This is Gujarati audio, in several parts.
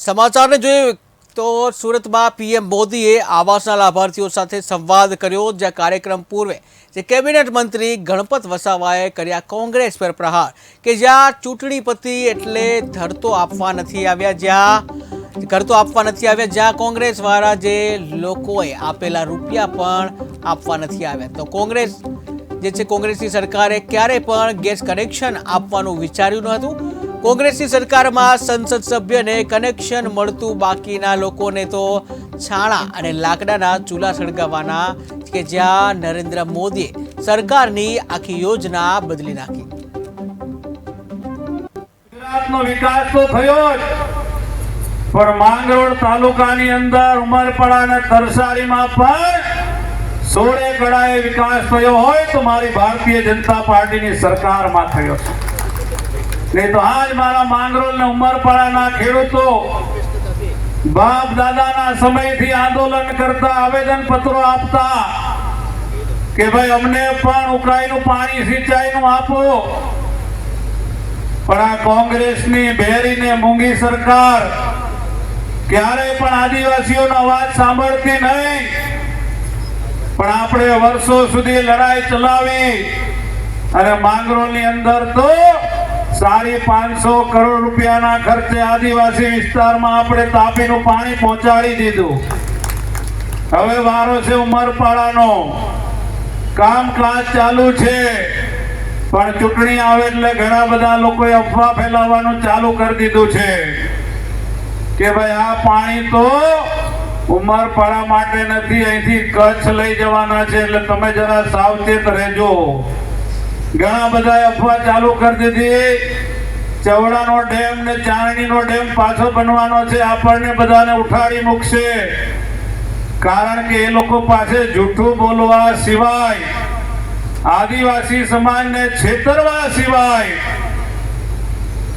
સમાચારને જોઈએ, તો સુરતમાં પીએમ મોદીએ આવાસના લાભાર્થીઓ સાથે સંવાદ કર્યો જે કાર્યક્રમ પૂર્વે જે કેબિનેટ મંત્રી ગણપત વસાવાએ કર્યા કોંગ્રેસ પર પ્રહાર, કે જ્યાં ચૂંટણી પતી એટલે ધરતો આપવા નથી આવ્યા, જ્યાં ઘરતો આપવા નથી આવ્યા, જ્યાં કોંગ્રેસ વાળા જે લોકોએ આપેલા રૂપિયા પણ આપવા નથી આવ્યા. તો કોંગ્રેસ, જે છે કોંગ્રેસની સરકારે ક્યારે પણ ગેસ કનેક્શન આપવાનું વિચાર્યું ન હતું કોંગ્રેસની સરકારમાં સંસદ સભ્યને કનેક્શન મળતું બાકીના લોકોને તો છાણા અને લાકડાના ચૂલા સળગાવવાના કે જ્યાં નરેન્દ્ર મોદીએ સરકારની આખી યોજના બદલી નાખી. વિકાસ તો થયો જ, પણ માંગરોળ તાલુકાની અંદર ઉમરપાડા અને તરસારીમાં પણ સોળે ગળાએ વિકાસ થયો હોય તો મારી ભારતીય જનતા પાર્ટીની સરકારમાં થયો છે. નહીં તો આજ મારા માંગરોળ ને ઉમરપાડાના ખેડૂતો બાપ દાદાના સમયથી આંદોલન કરતા આવેદન પત્રો આપતા કે ભાઈ, અમને પણ ઉકાઈનું પાણી સિંચાઈનું આપો. પણ આ કોંગ્રેસની બેરીને મૂંગી સરકાર ક્યારેય પણ આદિવાસીઓનો અવાજ સાંભળતી નહીં. પણ આપણે વર્ષો સુધી લડાઈ ચલાવી અને માંગરોળની અંદર તો સાડી પાંચસો કરોડ રૂપિયાના ખર્ચે આદિવાસી વિસ્તારમાં આપણે તાપીનું પાણી પહોંચાડી દીધું. હવે વારો છે ઉમરપાડાનો. ક્લાસ ચાલુ છે. પણ ચૂંટણી આવે એટલે ઘણા બધા લોકોએ અફવા ફેલાવવાનું ચાલુ કરી દીધું છે. કે ભાઈ આ પાણી તો ઉમરપાડા માટે નથી, અહીંથી કચ્છ લઈ જવાના છે. એટલે તમે જરા સાવચેત રહેજો. ઘણા બધા અફવા ચાલુ કરી દીધી. ચવડાનો ડેમ ને ચાણણીનો ડેમ પાછો બનવાનો છે. આપણને બધાને ઉઠાડી મૂકશે. કારણ કે એ લોકો પાસે જૂઠું બોલવા સિવાય, આદિવાસી સમાજને છેતરવા સિવાય,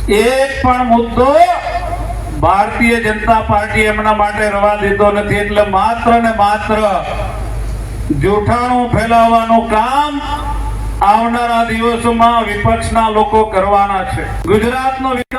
એક પણ મુદ્દો ભારતીય જનતા પાર્ટી એમના માટે રવા દીધો નથી. એટલે માત્ર ને માત્ર જૂઠાણું ફેલાવવાનું કામ આવનારા દિવસોમાં વિપક્ષના લોકો કરવાના છે. ગુજરાતનો વિકાસ